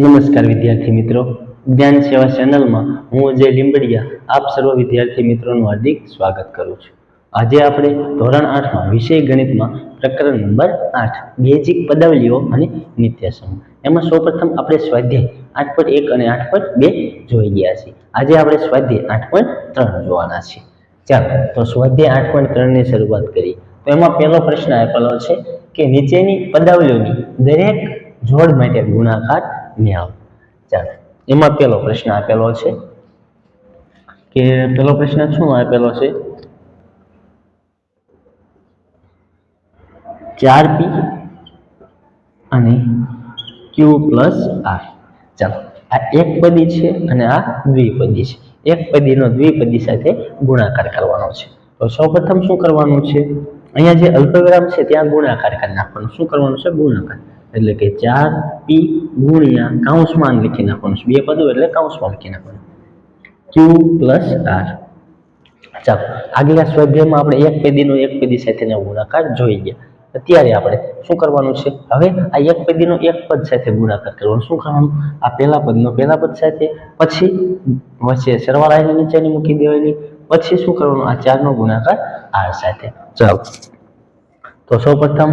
નમસ્કાર વિદ્યાર્થી મિત્રો. જ્ઞાન સેવા ચેનલમાં હું અજય લીંબડિયા, આપ સર્વ વિદ્યાર્થી મિત્રોનું હાર્દિક સ્વાગત કરું છું. આજે આપણે ધોરણ આઠમાં વિષય ગણિતમાં પ્રકરણ નંબર આઠ, બેઝિક પદાવલીઓ અને નિત્યસમૂહ એમાં સૌપ્રથમ આપણે સ્વાધ્યાય આઠ પોઈન્ટ એક અને આઠ પોઈન્ટ બે જોઈ ગયા છીએ. આજે આપણે સ્વાધ્યાય આઠ પોઈન્ટ ત્રણ જોવાના છીએ. ચાલો, તો સ્વાધ્યાય આઠ પોઈન્ટ ત્રણની શરૂઆત કરીએ. તો એમાં પહેલો પ્રશ્ન આપેલો છે કે નીચેની પદાવલીઓની દરેક જોડ માટે ગુણાકાર મેળવો ચાલો. એમાં પહેલો પ્રશ્ન આપેલો છે કે પહેલો પ્રશ્ન શું આપેલો છે? ચાર પી અને ક્યુ પ્લસ આર. ચાલો. આ એક પદી છે અને આ દ્વિપદી છે. એક પદીનો દ્વિપદી સાથે ગુણાકાર કરવાનો છે. તો સૌપ્રથમ શું કરવાનું છે? અહીંયા જે અલ્પવિરામ છે ત્યાં ગુણાકાર કરી નાખવાનું. શું કરવાનું છે? ગુણાકાર. એટલે કે ચાર પી ગુણ્યા કાઉન્સમાં લખી નાખવાનું બે પદો એટલે કાઉન્સમાં લખી નાખવાનું. ક્યુ પ્લસ આર ચાલો, આગલા સ્વાધ્યાયમાં આપણે એક પેદીનો એક પેદી સાથેના ગુણાકાર જોઈ ગયા. અત્યારે આપણે શું કરવાનું છે? હવે આ એક પેદીનો એક પદ સાથે ગુણાકાર કરવાનો. શું કરવાનું? આ પહેલા પદનો પહેલા પદ સાથે, પછી વચ્ચે સરવાળાની નીચેની મૂકી દેવાની. પછી શું કરવાનું? આ ચારનો ગુણાકાર આર સાથે. ચાલો. તો સૌપ્રથમ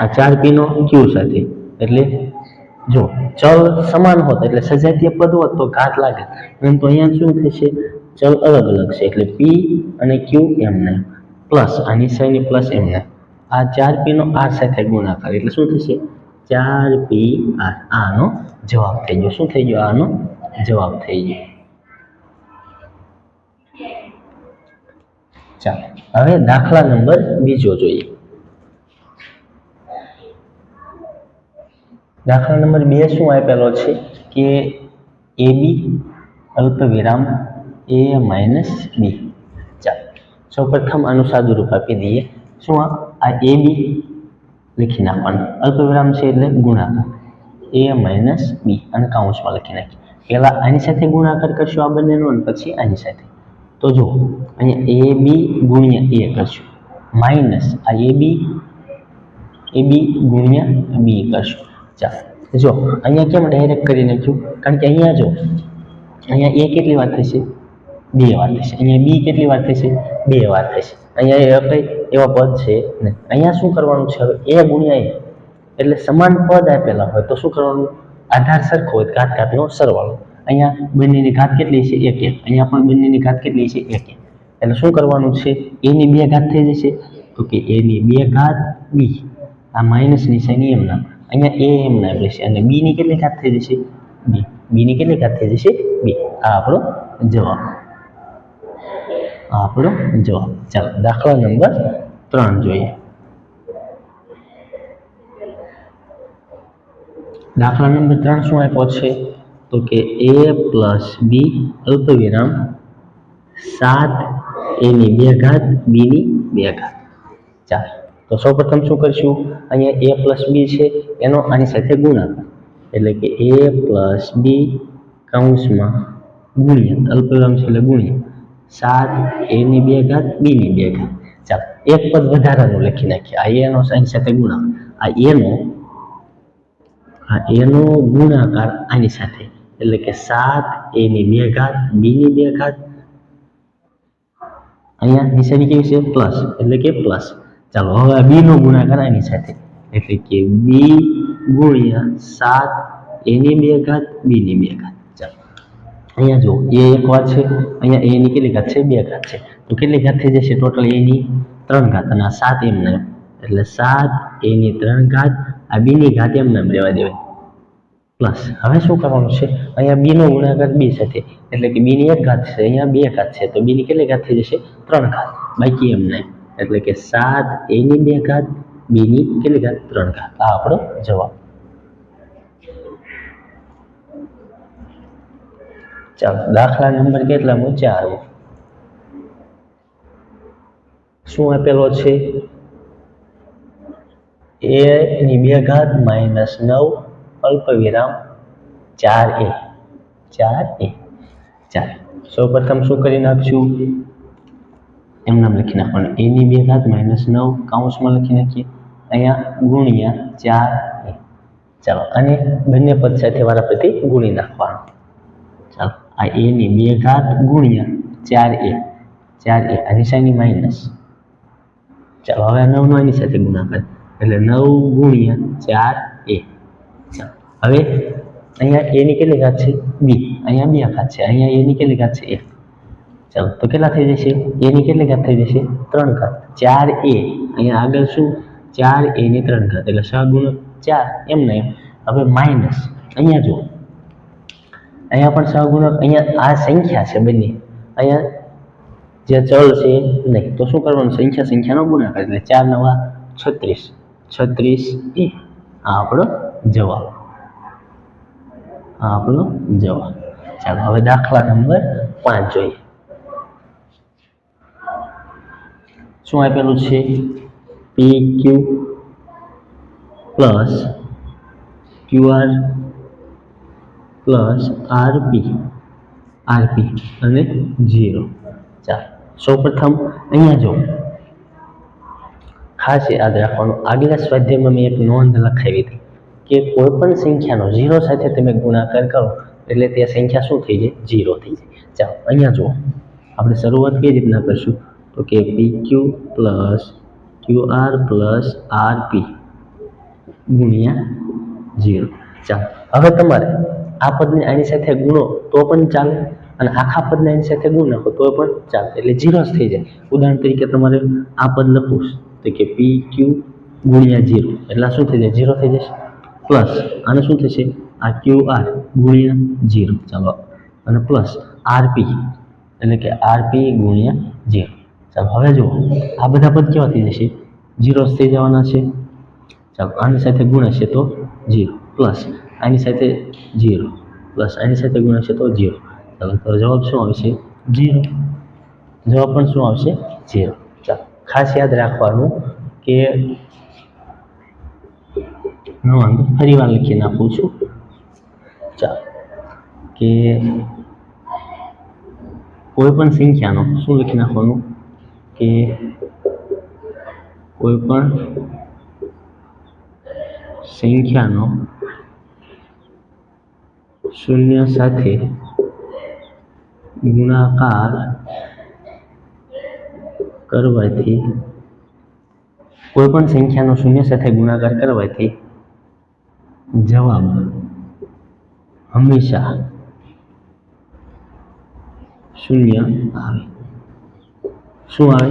આ ચાર પીનો ક્યુ સાથે? એટલે જો ચલ સમાન હોત, એટલે સજાતીય પદ હોત તો ઘાત લાગે. પરંતુ અહીંયા શું થશે? ચલ અલગ અલગ છે, એટલે પી અને ક્યુ એમને પ્લસ આ નિશાની પ્લસ એમને આ ચાર પીનો આર સાથે ગુણાકાર, એટલે શું થશે? ચાર પી આર આનો જવાબ થઈ ગયો. શું થઈ ગયો? આનો જવાબ થઈ ગયો. ચાલો, હવે દાખલા નંબર બીજો જોઈએ. દાખલા નંબર બે શું આપેલો છે કે એ બી અલ્પ વિરામ એ માઇનસ બી. ચાલો, સૌપ્રથમ આનું સાદું રૂપ આપી દઈએ. શું આ? આ એ બી લખી નાખવાનું. અલ્પ વિરામ છે એટલે ગુણાકાર. એ માઇનસ બી અને કાઉન્સમાં લખી નાખીએ. પહેલાં આની સાથે ગુણાકાર કરશું આ બંનેનો અને પછી આની સાથે. તો જો અહીંયા એ બી ગુણ્યા એ કરશું. માઇનસ આ એ બી એ બી ગુણ્યા બી કરશું. ચાલો જો, અહીંયા કેમ ડાયરેક્ટ કરી નાખ્યું? કારણ કે અહીંયા જો, અહીંયા એ કેટલી વાર થશે? બે વાર થશે. અહીંયા બી કેટલી વાર થશે? બે વાર થશે. અહીંયા એ કઈ એવા પદ છે ને. અહીંયા શું કરવાનું છે હવે? એ ગુણ્યા એટલે સમાન પદ આપેલા હોય તો શું કરવાનું? આધાર સરખો હોય, ઘાત ઘાતનો સરવાળો. અહીંયા બંનેની ઘાત કેટલી છે? એક એક. અહીંયા પણ બંનેની ઘાત કેટલી છે? એક એક. એટલે શું કરવાનું છે? એની બે ઘાત થઈ જશે. તો કે એની બે ઘાત બી. આ માઇનસ નિશાની એમ નામ અહીંયા એ એમ નામ રહેશે અને બીની કેટલી ઘાત થઈ જશે બી બીની કેટલી ઘાત થઈ જશે બી આ આપણો જવાબ આ આપણો જવાબ ચાલો દાખલા નંબર ત્રણ જોઈએ દાખલા નંબર ત્રણ શું આપ્યો છે તો કે એ પ્લસ બી અલ્પવિરામ સાત એની બે ઘાત બીની બે ઘાત ચાલો તો સૌપ્રથમ શું કરીશું? અહીંયા એ પ્લસ બી છે, એનો આની સાથે ગુણાકાર એટલે કે એ પ્લસ બી કૌંસમાં ગુણ્યા અલ્પલમ છે એટલે ગુણ્યા. સાત એની બે ઘાત બીની બે ઘાત. ચાલો, એક પદ વધારાનું લખી નાખીએ. આ એનો આની સાથે ગુણાકાર આ એનો આ એનો ગુણાકાર આની સાથે. એટલે કે સાત એની બે ઘાત બીની બે ઘાત. અહીંયા નિશાની કેવી છે? પ્લસ એટલે કે પ્લસ ચાલો, હવે આ બીનો ગુણાકાર આની સાથે. એટલે કે બી ગુણ્યા સાત એની બે ઘાત બીની બે ઘાત. ચાલો. અહીંયા જો એ એક વાત છે, અહીંયા એની કેટલી ઘાત છે? બે ઘાત છે. તો કેટલી ઘાત થઈ જશે? ટોટલ એની ત્રણ ઘાત. અને આ સાત એમને એટલે સાત એની ત્રણ ઘાત, આ બીની ઘાત એમને એમ રહેવા દેવાય. પ્લસ, હવે શું કરવાનું છે? અહીંયા બીનો ગુણાકાર બી સાથે. એટલે કે બીની એક ઘાત છે, અહીંયા બે ઘાત છે. તો બીની કેટલી ઘાત થઈ જશે? ત્રણ ઘાત. બાકી એમને એટલે કે સાત એની બે ઘાત, બીની કેટલી ઘાત? ત્રણ ઘાત. આ આપણો જવાબ. ચાલો, દાખલા નંબર કેટલામો ચાર શું આપેલો છે? એ ની બે ઘાત માઇનસ નવ અલ્પ વિરામ ચાર એ. ચાર એ. ચાર સૌ પ્રથમ શું કરી નાખશું? એમ નામ લખી નાખવાનું એની બે ઘાત માઇનસ નવ કાઉન્સમાં લખી નાખીએ. અહીંયા ગુણ્યા ચાર એ ચાલો, અને બંને પદ સાથે વારાફરતી ગુણી નાખવાનું. ચાલો, આ એની બે ઘાત ગુણ્યા ચાર એ ચાર એ આ નિશાની માઇનસ ચાલો, હવે નવ નો એની સાથે ગુણાકાર. એટલે નવ ગુણ્યા ચાર એ ચાલો, હવે અહીંયા એની કેટલી ઘાત છે? બી અહીંયા બે ઘાત છે. અહીંયા એની કેટલી ઘાત છે? એક ચાલો, તો કેટલા થઈ જશે? એની કેટલી ઘાત થઈ જશે? ત્રણ ઘાત. ચાર એ અહીંયા આગળ શું? ચાર એ ની ત્રણ ઘાત. એટલે સહગુણક ચાર. એમ ને હવે માઇનસ અહીંયા જુઓ. અહીંયા પણ સગુણક અહીંયા આ સંખ્યા છે બંને. અહીંયા જે ચલ છે નહીં. તો શું કરવાનું? સંખ્યા સંખ્યાનો ગુણાકાર. એટલે ચાર નવા છત્રીસ. છત્રીસ એ આ આપણો જવાબ. આ આપણો જવાબ. ચાલો, હવે દાખલા નંબર પાંચ જોઈએ. શું આપેલું છે? P Q plus QR plus RP RP અને જીરો ચાલો, સૌપ્રથમ અહીંયા જો. ખાસ યાદ રાખવાનું, આગલા સ્વાધ્યાયમાં મેં એક નોંધ લખાવી હતી કે કોઈ પણ સંખ્યાનો ઝીરો સાથે તમે ગુણાકાર કરો, એટલે તે સંખ્યા શું થઈ જાય? ઝીરો થઈ જાય. ચાલો, અહીંયા જુઓ. આપણે શરૂઆત કઈ રીતના કરશું? તો કે Q plus R plus P ગુણ્યા ઝીરો ચાલો, હવે તમારે આ પદને આની સાથે ગુણો તો પણ ચાલે અને આખા પદને આની સાથે ગુણ નાખો તો પણ ચાલે. એટલે ઝીરો જ થઈ જાય. ઉદાહરણ તરીકે તમારે આ પદ લખવું તો કે પી ક્યુ ગુણ્યા ઝીરો એટલે શું થઈ જાય? ઝીરો થઈ જશે. પ્લસ આને શું થશે? આ ક્યુ આર ગુણ્યા ઝીરો ચાલો, અને પ્લસ આરપી એટલે કે આરપી ગુણ્યા ઝીરો ચાલો હવે જુઓ આ બધા પદ કેવા થઈ જશે ઝીરો થઈ જવાના છે ચાલો આની સાથે ગુણાશે તો ઝીરો પ્લસ આની સાથે ઝીરો પ્લસ આની સાથે ગુણાશે તો ઝીરો ચાલો તો જવાબ શું આવશે ઝીરો જવાબ પણ શું આવશે ઝીરો ચાલો ખાસ યાદ રાખવાનું કે નોંધ ફરી વાર લખી નાખું છું ચાલો કે કોઈ પણ સંખ્યાનો શું લખી નાખવાનું કે કોઈ પણ સંખ્યાનો શૂન્ય સાથે ગુણાકાર કરવાથી, કોઈ પણ સંખ્યાનો શૂન્ય સાથે ગુણાકાર કરવાથી જવાબ હંમેશા શૂન્ય આવે. શું આવે?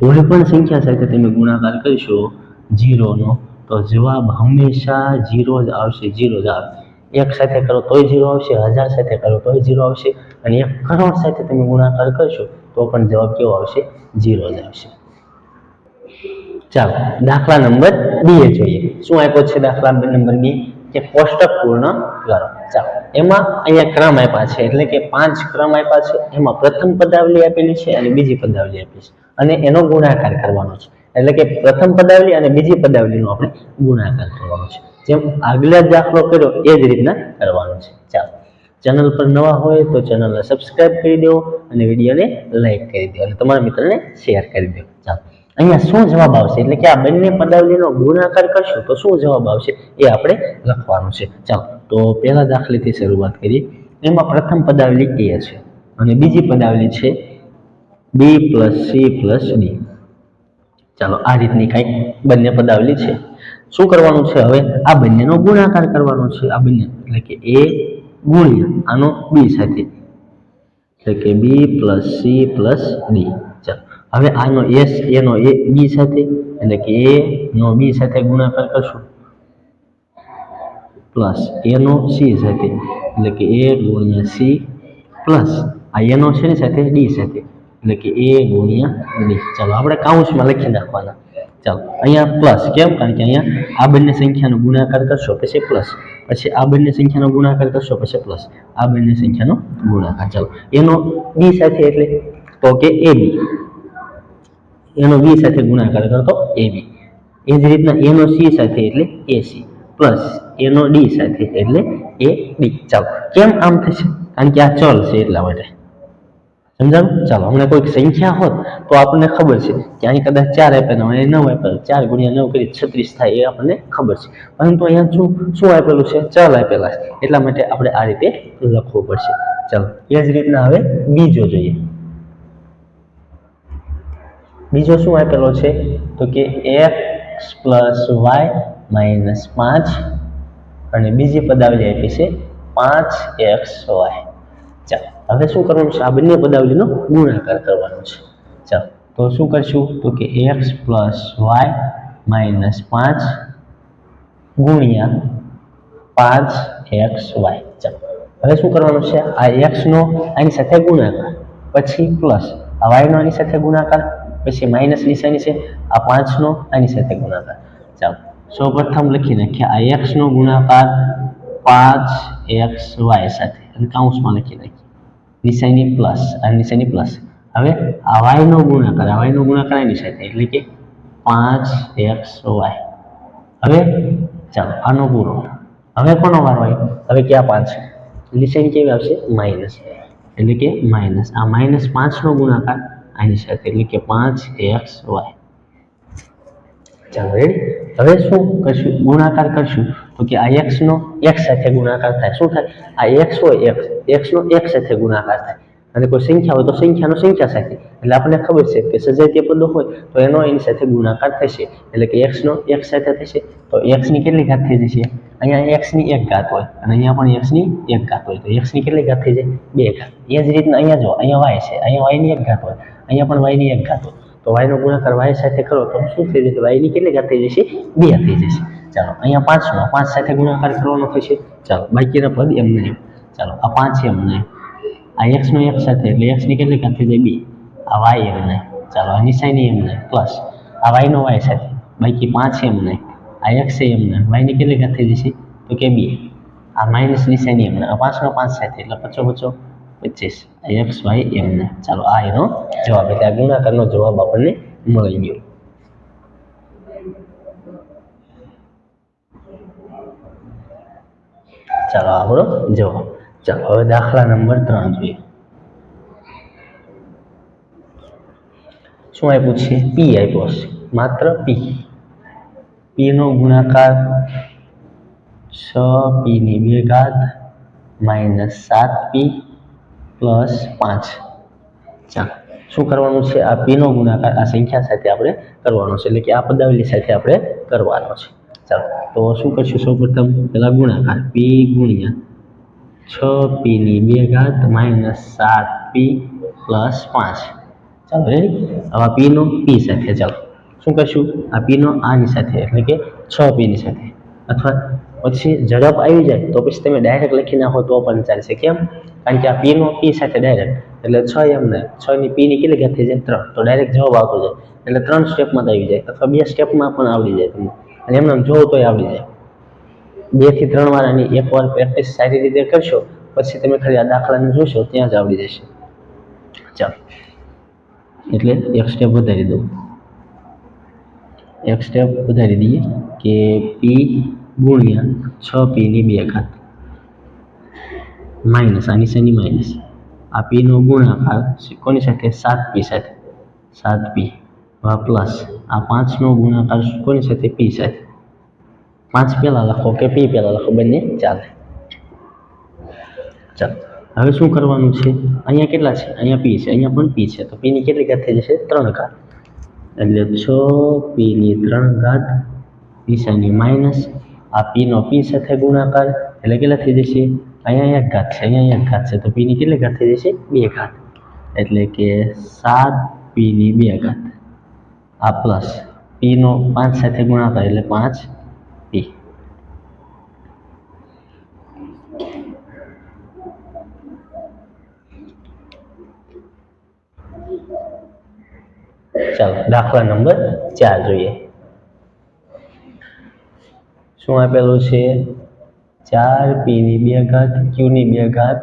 કોઈ પણ સંખ્યા સાથે તમે ગુણાકાર કરશો જીરોનો તો જવાબ હંમેશા જીરો જ આવશે, જીરો જ આવે. એક સાથે કરો તોય જીરો આવશે, હજાર સાથે કરો તોય જીરો આવશે, અને એક કરોડ સાથે તમે ગુણાકાર કરશો, તો પણ જવાબ કેવો આવશે? જીરો જ આવશે. ચાલો, દાખલા નંબર બી જોઈએ. શું આપ્યો છે દાખલા નંબર બી? કે કોષ્ટક પૂર્ણ કરો ચાલો, એમાં અહીંયા ક્રમ આપ્યા છે, એટલે કે પાંચ ક્રમ આપ્યા છે. એમાં પ્રથમ પદાવલી આપેલી છે અને બીજી પદાવલી આપેલી છે. અને એનો ગુણાકાર કરવાનો છે. એટલે કે પ્રથમ પદાવલી અને બીજી પદાવલીનો આપણે ગુણાકાર કરવાનો છે. જેમ આગલા દાખલો કર્યો, એ જ રીતના કરવાનો છે. ચાલો, ચેનલ પર નવા હોય તો ચેનલને સબસ્ક્રાઇબ કરી દો અને વિડીયોને લાઈક કરી દો અને તમારા મિત્રને શેર કરી દો. ચાલો અહીંયા શું જવાબ આવશે? એટલે કે આ બંને પદાવલીનો ગુણાકાર કરશું તો શું જવાબ આવશે? એ આપણે લખવાનું છે. ચાલો, તો પહેલા દાખલેથી શરૂઆત કરીએ. એમાં પ્રથમ પદાવલી એ છે અને બીજી પદાવલી છે B plus C plus D ચાલો, આ રીતની કાંઈક બંને પદાવલી છે. શું કરવાનું છે હવે? આ બંનેનો ગુણાકાર કરવાનો છે. આ બંને, એટલે કે એ ગુણ્યા, આનો બી સાથે. એટલે કે B plus C plus D હવે આનો એસ એનો એ બી સાથે, એટલે કે એ નો બી સાથે ગુણાકાર કરશું. પ્લસ એનો સી સાથે, એટલે કે એ ગુણ્યા સી પ્લસ આ એનો છે ને સાથે? ડી સાથે. એટલે કે એ ગુણ્યા ડી ચાલો, આપણે કાઉન્સમાં લખી નાખવાના. ચાલો, અહીંયા પ્લસ કેમ? કારણ કે અહીંયા આ બંને સંખ્યાનો ગુણાકાર કરશો, પછી પ્લસ પછી આ બંને સંખ્યાનો ગુણાકાર કરશો, પછી પ્લસ આ બંને સંખ્યાનો ગુણાકાર. ચાલો, એનો બી સાથે એટલે તો કે એ બી એનો બી સાથે ગુણાકાર કરતો એ બી. એ જ રીતના એનો સી સાથે એટલે એ સી. પ્લસ એનો ડી સાથે એટલે એ ડી ચાલો, કેમ આમ થશે? કારણ કે આ ચલ છે એટલા માટે. સમજાણું? ચાલો અમને કોઈક સંખ્યા હોત તો આપણને ખબર છે કે અહીં કદાચ ચાર આપેલા હોય નવ આપેલા ચાર ગુણ્યા નવ કરી છત્રીસ થાય એ આપણને ખબર છે. પરંતુ અહીંયા શું શું આપેલું છે? ચલ આપેલા છે. એટલા માટે આપણે આ રીતે લખવું પડશે. ચાલો, એ જ રીતના હવે બીજો જોઈએ. બીજો શું આપેલો છે? તો કે એક્સ પ્લસ વાય માઇનસ પાંચ અને બીજી પદાવલી આપી છે પાંચ એક્સ વાય ચાલો, હવે શું કરવાનું છે? આ બંને પદાવલીનો ગુણાકાર કરવાનો છે. ચાલો, તો શું કરશું? તો કે એક્સ પ્લસ વાય માઇનસ પાંચ ગુણ્યા પાંચ એક્સ વાય ચાલો, હવે શું કરવાનું છે? આ એક્સનો આની સાથે ગુણાકાર, પછી પ્લસ આ વાયનો આની સાથે ગુણાકાર પછી માઇનસ નિશાની છે? આ પાંચનો, આની સાથે ગુણાકાર. ચાલો. સૌપ્રથમ લખી નાખીએ, આ એક્સનો ગુણાકાર પાંચ એક્સ વાય સાથે. અને કાઉન્સમાં લખી નાખીએ. નિશાની પ્લસ આ નિશાની પ્લસ હવે આ વાયનો ગુણાકાર, આ વાયનો ગુણાકાર એની સાથે. એટલે કે પાંચ એક્સ વાય હવે ચાલો, આનો પૂરો હવે કોનો વારો આવ્યો હવે ક્યાં પાંચ નિશાની કેવી આવશે? માઇનસ એટલે કે માઇનસ આ માઇનસ પાંચનો ગુણાકાર આની સાથે એટલે કે પાંચ એક્સ વાય. ચાલો રેડી હવે શું કરશું? ગુણાકાર કરશું. તો કે આ એક્સનો એક્સ સાથે ગુણાકાર થાય. શું થાય? આ એક્સ હોય એક્સ એક્સનો એક્સ સાથે ગુણાકાર થાય. અને કોઈ સંખ્યા હોય તો સંખ્યાનો સંખ્યા સાથે. એટલે આપણને ખબર છે કે સજાતીય પદો હોય તો એનો એની સાથે ગુણાકાર થશે. એટલે કે એક્સનો એક્સ સાથે થશે તો એક્સની કેટલી ઘાત થઈ જશે? અહીંયા એક્સની એક ઘાત હોય અને અહીંયા પણ એક્સની એક ઘાત હોય. તો એક્સની કેટલી ઘાત થઈ જાય? બે ઘાત. એ જ રીતના અહીંયા જો અહીંયા વાય છે. અહીંયા વાયની એક ઘાત હોય. અહીંયા પણ વાયની એક ઘાત તો વાયનો ગુણાકાર વાય સાથે કરો તો શું થઈ જશે? વાયની કેટલી ઘાત થઈ જશે? બે થઈ જશે. ચાલો, અહીંયા પાંચનો પાંચ સાથે ગુણાકાર કરવાનો થશે. ચાલો, બાકીના પદ એમ ચાલો, આ પાંચ એમને આ એક્સનો એક સાથે, એટલે એક્સની કેટલી ઘાત થઈ જાય? બે. આ વાય એમને ચાલો, આ નિશાની એમને પ્લસ આ વાયનો વાય સાથે. બાકી પાંચ એમને આ એક્સ એમને વાયની કેટલી ઘાત થઈ જશે? તો કે બે. આ માઇનસ નિશાની એમને આ પાંચનો પાંચ સાથે, એટલે પચો પચો. પચીસ. એક્સ વાય એમને. ચાલો, આ એનો જવાબ એટલે આ ગુણાકારનો જવાબ આપણને મળી ગયો. ચાલો આપણો જવાબ. ચાલો, હવે દાખલા નંબર ત્રણ જોઈએ. શું આપ્યું છે? પી આપ્યો છે માત્ર પી પી નો ગુણાકાર છ પીની બે ઘાત માઇનસ સાત પી પ્લસ પાંચ. ચાલો. શું કરવાનું છે? આ પીનો ગુણાકાર, આ સંખ્યા સાથે આપણે કરવાનો છે. એટલે કે આ પદાવલી સાથે આપણે કરવાનો છે. ચાલો. તો શું કરશું? સૌપ્રથમ પહેલા ગુણાકાર. પી ગુણ્યા છ પીની બે ઘાત માઇનસ સાત પી પ્લસ પાંચ. ચાલો રેડી હવે પીનો પી સાથે ચાલો. શું કરશું? આ પીનો આની સાથે, એટલે કે છ પીની સાથે. અથવા પછી ઝડપ આવી જાય તો પછી તમે ડાયરેક્ટ લખી નાખો તો પણ ચાલશે. કેમ? કારણ કે આ પીનો પી સાથે ડાયરેક્ટ એટલે છ એમને છ ની પીની કેટલી ઘાત થઈ જાય? ત્રણ. તો ડાયરેક્ટ જવાબ આવતો જાય. એટલે ત્રણ સ્ટેપમાં આવી જાય. અથવા બે સ્ટેપમાં પણ આવડી જાય તમને. અને એમને જોવો તોય આવડી જાય. બેથી ત્રણ વાર આની એક વાર પ્રેક્ટિસ સારી રીતે કરશો, પછી તમે ખાલી આ દાખલાને જોશો, ત્યાં જ આવડી જશે. ચાલો. એટલે એક સ્ટેપ વધારી દઉં. એક સ્ટેપ વધારી દઈએ કે પી ગુણ્યા છ પીની બે ઘાત માઇનસ આની શેની માઇનસ આ પીનો ગુણાકાર કોની સાથે સાત પી સાથે સાત પી પ્લસ આ પાંચનો ગુણાકાર કોની સાથે પી સાથે પાંચ પહેલાં લખો કે પી પહેલાં લખો બંને ચાલે ચાલો હવે શું કરવાનું છે અહીંયા કેટલા છે અહીંયા પી છે અહીંયા પણ પી છે તો પીની કેટલી ઘાત થઈ જશે ત્રણ ઘાત એટલે છ પીની ત્રણ ઘાત નિશાની માઇનસ આ પીનો પી સાથે ગુણાકાર એટલે કેટલા થઈ જશે? અહીંયા અહીંયા ઘાત છે, અહીંયા અહીંયા ઘાત છે. તો પીની કેટલી ઘાત થઈ જશે? બે ઘાત. એટલે કે સાત પીની બે ઘાત. આ પ્લસ પીનો પાંચ સાથે ગુણાકાર એટલે પાંચ પી. ચાલો, દાખલા નંબર ચાર જોઈએ. શું આપેલું છે? ચાર પીની બે ઘાત ક્યુની બે ઘાત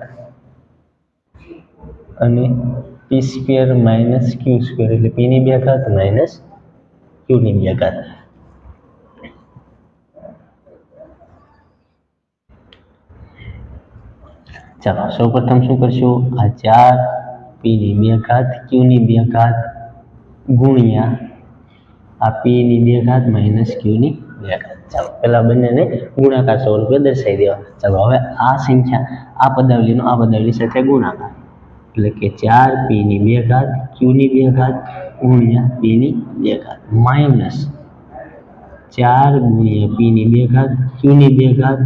અને P square minus Q square એટલે પીની બે ઘાત માઇનસ ક્યુની બે ઘાત ચાલો, સૌપ્રથમ શું કરશું? આ ચાર પીની બે ઘાત ક્યુની બે ઘાત ગુણ્યા આ પીની બે ઘાત માઇનસ ક્યુની બે ઘાત પેલા બંનેને ગુણાકાર સ્વરૂપે દર્શાવી દેવા. ચાલો, હવે આ સંખ્યા, આ પદાવલીનો, આ પદાવલી સાથે ગુણાકાર. એટલે કે ચાર પીની બે ઘાત, ક્યુની બે ઘાત, ગુણ્યા પીની બે ઘાત. માઇનસ ચાર ગુણ્યા પીની બે ઘાત, ક્યુની બે ઘાત,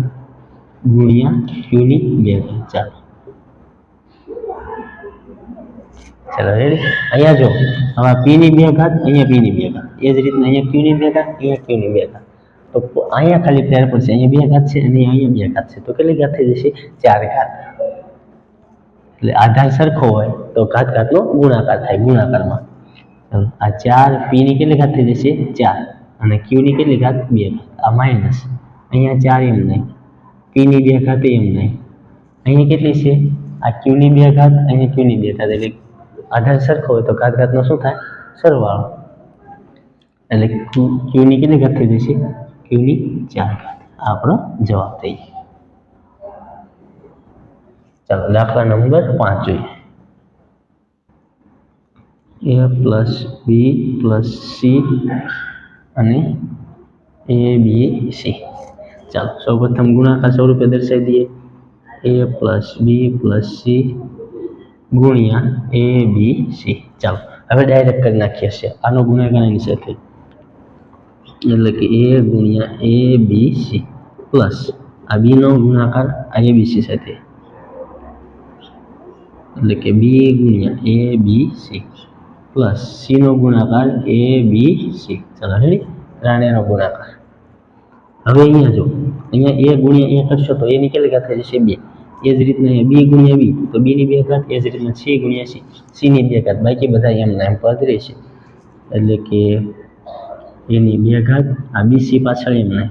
ગુણ્યા ક્યુની બે ઘાત. ચાલો. ચાલો રેડી અહીંયા જો, હવે પીની બે ઘાત, અહીંયા પીની બે ઘાત. એ જ રીતના અહીંયા ક્યુની બે ઘાત, અહીંયા ક્યુની બે ઘાત. તો અહીંયા ખાલી ફેર પડશે, અહીંયા બે ઘાત છે અને અહીંયા બે ઘાત છે. તો કેટલી ઘાત થઈ જશે? ચાર ઘાત. એટલે આધાર સરખો હોય તો ઘાત ઘાતનો ગુણાકાર થાય, ગુણાકારમાં. આ ચાર પીની કેટલી ઘાત થઈ જશે? ચાર. અને ક્યુની કેટલી ઘાત? બે ઘાત. આ માઇનસ અહીંયા ચાર એમ નહીં. પીની બે ઘાત એમ નહીં. અહીંયા કેટલી છે? આ ક્યુની બે ઘાત, અહીંયા ક્યુની બે ઘાત. એટલે આધાર સરખો હોય તો ઘાત ઘાતનો શું થાય? સરવાળો. એટલે ક્યુ ક્યુની કેટલી ઘાત થઈ જશે? ક્યુની ચાર ઘાત આપણો જવાબ થઈ ગયો. ચાલો દાખલા નંબર પાંચ જોઈએ. A plus B plus C અને એ બી સી. ચાલો, સૌપ્રથમ ગુણાકાર સ્વરૂપે દર્શાવી દઈએ. A plus B plus C ગુણ્યા એ બી સી. ચાલો, હવે ડાયરેક્ટ કરી નાખીએ છીએ. આનો ગુણાકાર એની સાથે. એટલે કે એ ગુણ્યા એ બી સી પ્લસ. આ બીનો ગુણાકાર આ એ બી સી સાથે. એટલે કે બી ગુણ્યા એ બી સી પ્લસ સીનો ગુણાકાર એ બી સી. ચાલો રેડી રાણેનો ગુણાકાર. હવે અહીંયા જો, અહીંયા એ ગુણ્યા એ કરશો તો એની કેટલી ઘાત થઈ જશે? બે. એ જ રીતના બી ગુણ્યા બી, તો બીની બે ઘાત એ જ રીતના સી ગુણ્યા સી. સીની બે ઘાત બાકી બધા એમના એમ પદ રહેશે. એટલે કે એની બે ઘાત આ બી સી પાછળ એમને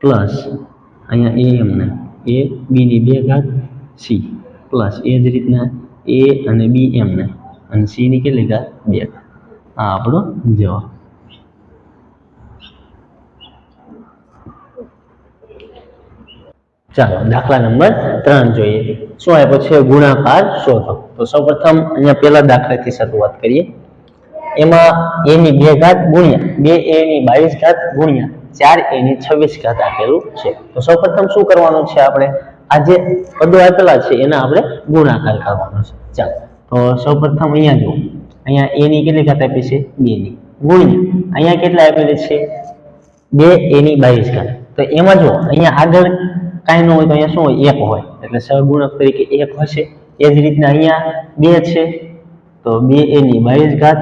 પ્લસ અહીંયા એ એમને એ બીની બે ઘાત સી પ્લસ એ જ રીતના એ અને બી એમને અને સીની કેટલી ઘાત બે. આ આપણો જવાબ. ચાલો, દાખલા નંબર ત્રણ જોઈએ. શું આપ્યો છે? ગુણાકાર શોધો. તો સૌપ્રથમ અહીંયા પહેલા દાખલાથી શરૂઆત કરીએ. એમાં એની બે ઘાત ગુણ્યા, બે એની બાવીસ ઘાત ગુણ્યા, ચાર એની છવ્વીસ ઘાત આપેલું છે. તો સૌપ્રથમ શું કરવાનું છે આપણે? આ જે પદો આપેલા છે, એના આપણે ગુણાકાર કરવાનો છે. ચાલો, તો સૌપ્રથમ અહીંયા જુઓ. અહીંયા એની કેટલી ઘાત આપી છે? બેની ગુણ્યા, અહીંયા કેટલા આપેલી છે? બે એની બાવીસ ઘાત. તો એમાં જો અહીંયા આગળ કાંઈ ન હોય તો અહીંયા શું હોય? એક હોય. એટલે સહગુણક તરીકે એક હશે. એ જ રીતના અહીંયા બે છે. તો બે એની બાવીસ ઘાત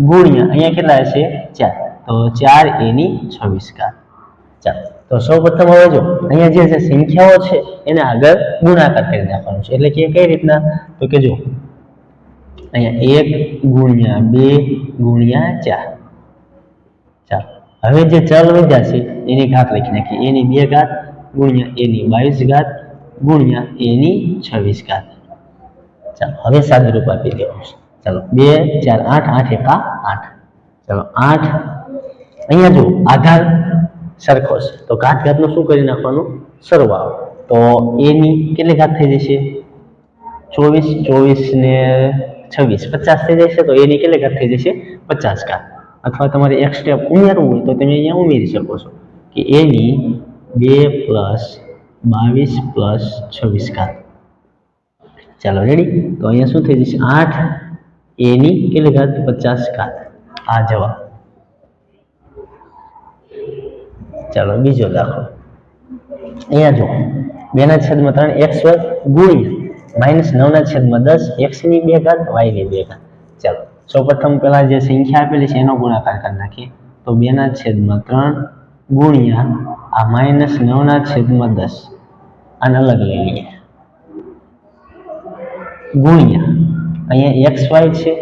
ગુણ્યા અહીંયા કેટલા હશે ચાર. તો ચાર એની છવ્વીસ ઘાત ચાલો. તો સૌ પ્રથમ હવે જો, અહીંયા જે સંખ્યાઓ છે, એને આગળ ગુણાકાર કરી નાખવાનો છે. એટલે કે કઈ રીતના? તો કે જો, અહીંયા એક ગુણ્યા બે ગુણ્યા ચાર. ચાલો. હવે જે ચલ વધ્યા છે, એની ઘાત લખી નાખીએ. એની બે ઘાત ગુણ્યા એની બાવીસ ઘાત ગુણ્યા એની છવ્વીસ ઘાત. ચાલો. હવે સાદુરૂપ આપી દેવાનું છે. ચાલો, બે, ચાર, આઠ આઠ એકા આઠ. ચાલો, આઠ, અહીંયા જુઓ, આધાર સરખો છે. તો ઘાત ઘાતનું શું કરી નાખવાનું? સરવાળો. તો એની કેટલી ઘાત થઈ જશે? ચોવીસ ચોવીસ ને છવ્વીસ. પચાસ થઈ જશે, તો એની કેટલી ઘાત થઈ જશે? પચાસ ઘાત. અથવા તમારે એક સ્ટેપ ઉમેરવું હોય તો તમે અહીંયા ઉમેરી શકો છો કે એની બે પ્લસ બાવીસ પ્લસ છવ્વીસ ઘાત. ચાલો રેડી તો અહીંયા શું થઈ જશે? આઠ એની કેટલી ઘાત પચાસ ઘાત આ જવાબ. ચાલો, બીજો દાખલો. અહીંયા જો બેના છેદમાં ત્રણ એક્સ વર્ગ ગુણ્યા માઇનસ નવના છેદમાં દસ, એક્સની બે ઘાત વાયની બે ઘાત. ચાલો, સૌપ્રથમ પેલા જે સંખ્યા આપેલી છે એનો ગુણાકાર કરી નાખીએ. તો બેના છેદમાં ત્રણ ગુણ્યા આ માઇનસ નવના છેદમાં દસ. આને અલગ લઈ લઈએ. ગુણ્યા. અહીંયા એક્સ વાય છે.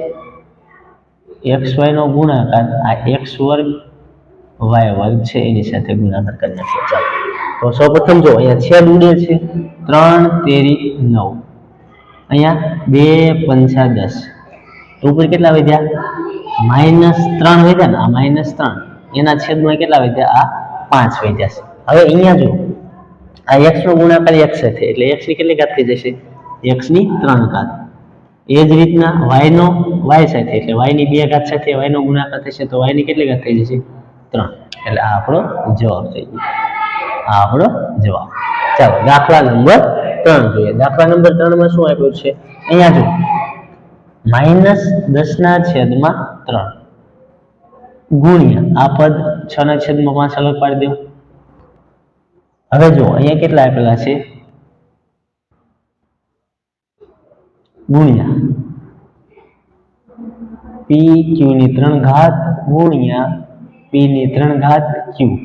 એક્સ વાયનો ગુણાકાર આ એક્સ વર્ગ વાય વર્ગ છે. એની સાથે ગુણાકાર કરી નાખીએ. ચાલો. તો સૌપ્રથમ જો અહીંયા છેદ ઉડે છે. ત્રણ તેરી નવ. અહીંયા બે પંચા દસ. તો ઉપર કેટલા વધ્યા માઇનસ ત્રણ વધ્યા ને? આ માઇનસ ત્રણ. એના છેદમાં કેટલા વધ્યા આ પાંચ વધ્યા છે. હવે અહીંયા જો, આ એક્સ નો ગુણાકાર એક્સ સાથે એટલે એક્સની કેટલી ઘાત થઈ જશે? એક્સની ત્રણ ઘાત. એ જ રીતના વાયનો વાય સાથે એટલે વાયની બે ઘાત સાથે વાયનો ગુણાકાર થશે તો વાયની કેટલી ઘાત થઈ જશે? ત્રણ. એટલે આ આપણો જવાબ થઈ ગયો. આ આપણો જવાબ. ચાલો, દાખલા નંબર ત્રણ જોઈએ. દાખલા નંબર ત્રણમાં શું આપ્યું છે? અહીંયા જો માઇનસ દસના છેદમાં ત્રણ. ગુણ્યા, આ પદ છ ના છેદમાં પાંચ અલગ પાડી દો હવે જો અહીંયા કેટલા આપેલા છે? ગુણ્યા. પી ક્યુ ની ત્રણ ઘાત ગુણ્યા પી ની ત્રણ ઘાત ક્યુ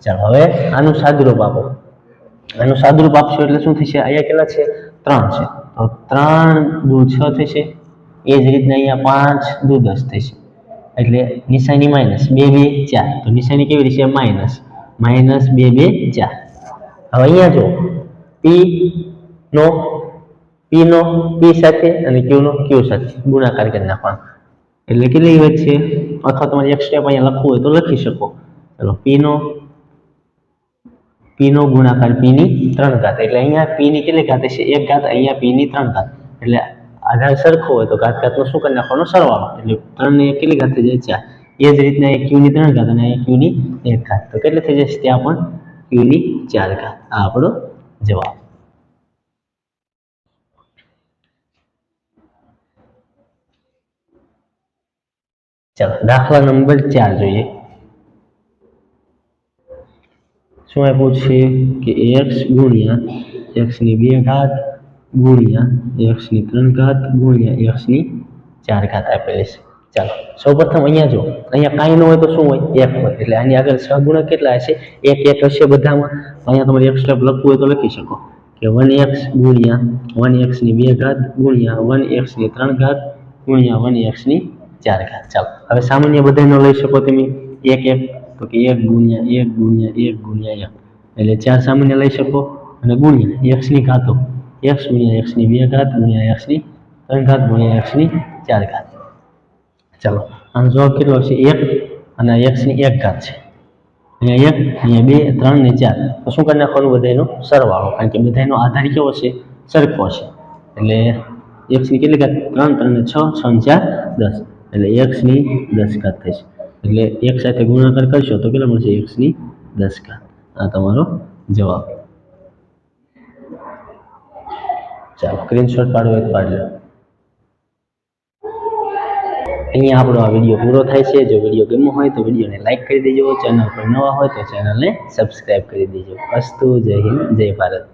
ચાલો હવે આનું સાદુરૂપ આપો. આનું સાદુરૂપ આપશો એટલે શું થશે? અહીંયા કેટલા છે? ત્રણ છે. તો ત્રણ દુ છ થશે. એ જ રીતના અહીંયા પાંચ દુ દસ થશે. એટલે નિશાની માઇનસ બે બે, ચાર. તો નિશાની કેવી રીતે માઇનસ. માઇનસ બે બે, ચાર. હવે અહીંયા જો પી નો પી નો પી સાથે અને ક્યુ નો ક્યુ સાથે. ગુણાકાર કરી નાખવાનો. એટલે કેટલી વચ્ચે અથવા તમારે એક સ્ટેપ અહીંયા લખવું હોય તો લખી શકો. ચલો પી નો પી નો ગુણાકાર પી ની ત્રણ ઘાત. એટલે અહીંયા પી ની કેટલી ઘાત છે એક ઘાત, અહીંયા પી ની ત્રણ ઘાત. એટલે આધાર સરખો હોય તો ઘાત ઘાતનો શું કરી નાખવાનો? સરવાળો. એટલે ત્રણ ને કેટલી ઘાત થઈ જાય? ચાર. એ જ રીતના એક ક્યુ ની ત્રણ ઘાત અને અહીંયા ક્યુ ની એક ઘાત. તો કેટલી થઈ જશે? ત્યાં પણ ક્યુની ચાર ઘાત. આ આપણો જવાબ. ચાલો, દાખલા નંબર ચાર જોઈએ. શું આપ્યું છે? કે એક્સ ગુણ્યા એક્સની બે ઘાત ગુણ્યા એક્સની ત્રણ ઘાત ગુણ્યા એક્સની ચાર ઘાત આપેલી છે. ચાલો, સૌપ્રથમ અહીંયા જો અહીંયા કાંઈ ન હોય તો શું હોય? એક હોય. એટલે આની આગળ સહગુણક કેટલા હશે? એક એક હશે બધામાં. અહીંયા તમારે એક સ્ટેપ લખવું હોય તો લખી શકો. કે વન એક્સ ગુણ્યા વન એક્સની બે ઘાત ગુણ્યા વન એક્સની ત્રણ ઘાત ગુણ્યા વન એક્સની ચાર ઘાત ચાલો. હવે સામાન્ય બધાનો લઈ શકો તમે. એક એક, તો કે એક ગુણ્યા એક ગુણ્યા એક ગુણ્યા એક. એટલે ચાર સામાન્ય લઈ શકો અને ગુણ્યા એક્સની ઘાતો. એક્સ ગુણ્યા એક્સની બે ઘાત, ગુણ્યા એક્સની ત્રણ ઘાત, ગુણ્યા એક્સની ચાર ઘાત. ચાલો, આનો જવાબ કેટલો છે? એક અને એક્સની એક ઘાત છે. અહીંયા એક, અહીંયા બે, ત્રણ ને ચાર. તો શું કરી નાખવાનું બધાનો સરવાળો. કારણ કે બધાનો આધાર કેવો છે? સરખો છે. એટલે એક્સની કેટલી ઘાત? ત્રણ ત્રણ ને છ છ ને ચાર, દસ. એટલે એક્સની દસ થશે. એટલે એક સાથે ગુણાકાર કરશો તો કેટલા મળશે? એક્સની દસ આ તમારો જવાબ. ચાલો સ્ક્રીનશોટ પાડો એક પાડી લો અહીંયા આપણો આ વીડિયો પૂરો થાય છે. જો વીડિયો ગમ્યો હોય તો વિડીયોને લાઈક કરી દેજો. ચેનલ પર નવા હોય તો ચેનલને સબસ્ક્રાઈબ કરી દેજો. અસ્તુ, જય હિન્દ, જય ભારત.